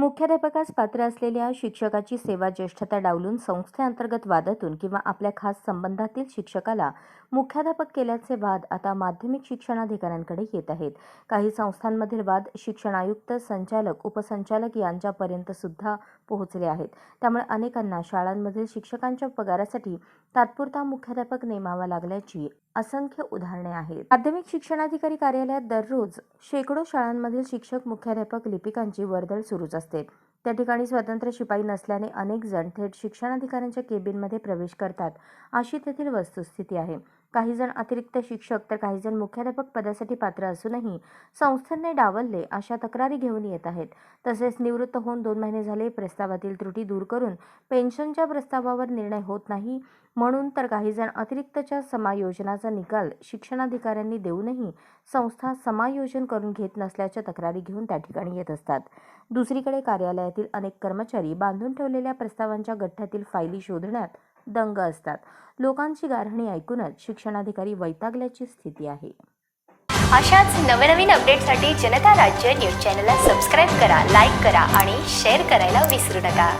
मुख्याध्यापकास पात्र असलेल्या शिक्षकाची सेवा ज्येष्ठता डावलून संस्थेअंतर्गत वादातून किंवा आपल्या खास संबंधातील शिक्षकाला मुख्याध्यापक केल्याचे वाद आता माध्यमिक शिक्षणाधिकाऱ्यांकडे येत आहेत. काही संस्थांमधील वाद शिक्षण आयुक्त संचालक उपसंचालक यांच्यापर्यंत सुद्धा पोहोचले आहेत. त्यामुळे अनेकांना शाळांमधील शिक्षकांच्या पगारासाठी तात्पुरता मुख्याध्यापक नेमावा लागल्याची असंख्य उदाहरणे आहेत. माध्यमिक शिक्षणाधिकारी कार्यालयात दररोज शेकडो शाळांमधील शिक्षक मुख्याध्यापक लिपिकांची वर्दळ सुरूच असते. त्या ठिकाणी स्वतंत्र शिपाई नसल्याने अनेक जण थेट शिक्षणाधिकाऱ्यांच्या केबिनमध्ये प्रवेश करतात अशी तेथील वस्तुस्थिती आहे. काही जण अतिरिक्त शिक्षक तर काही जण मुख्याध्यापक पदासाठी पात्र असूनही संस्थांनी डावलले अशा तक्रारी घेऊन येत आहेत. तसेच निवृत्त होऊन दोन महिने झाले प्रस्तावातील त्रुटी दूर करून पेन्शनच्या प्रस्तावावर निर्णय होत नाही म्हणून तर काहीजण अतिरिक्तच्या समायोजनाचा निकाल शिक्षणाधिकाऱ्यांनी देऊनही संस्था समायोजन करून घेत नसल्याच्या तक्रारी घेऊन त्या ठिकाणी येत असतात. दुसरीकडे कार्यालयातील अनेक कर्मचारी बांधून ठेवलेल्या प्रस्तावांच्या गठ्ठ्यातील फायली शोधण्यात दंग असतात. लोकांची गारहणी ऐकूनच शिक्षणाधिकारी वैतागल्याची स्थिती आहे. अशाच नवनवीन अपडेटसाठी जनता राज्य न्यूज चॅनलला सबस्क्राईब करा लाईक करा आणि शेअर करायला विसरू नका.